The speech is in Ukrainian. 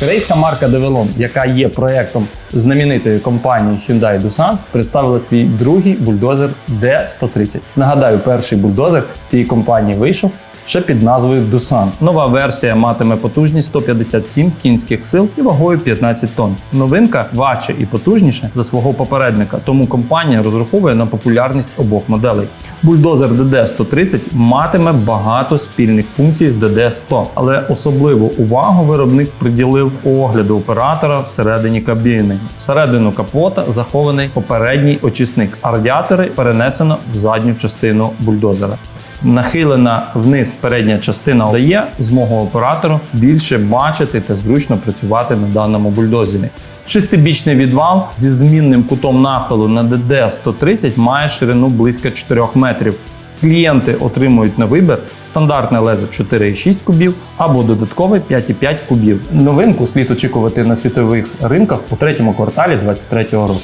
Корейська марка Develon, яка є проєктом знаменитої компанії Hyundai Dusan, представила свій другий бульдозер D130. Нагадаю, перший бульдозер цієї компанії вийшов ще під назвою Dusan. Нова версія матиме потужність 157 кінських сил і вагою 15 тонн. Новинка важче і потужніше за свого попередника, тому компанія розраховує на популярність обох моделей. Бульдозер DD130 матиме багато спільних функцій з DD100, але особливу увагу виробник приділив огляду оператора всередині кабіни. Всередину капота захований попередній очисник, а радіатори перенесено в задню частину бульдозера. Нахилена вниз передня частина дає змогу оператору більше бачити та зручно працювати на даному бульдозері. Шестибічний відвал зі змінним кутом нахилу на DD130 має ширину близько 4 метрів. Клієнти отримують на вибір стандартне лезо 4,6 кубів або додаткове 5,5 кубів. Новинку слід очікувати на світових ринках у третьому кварталі 2023 року.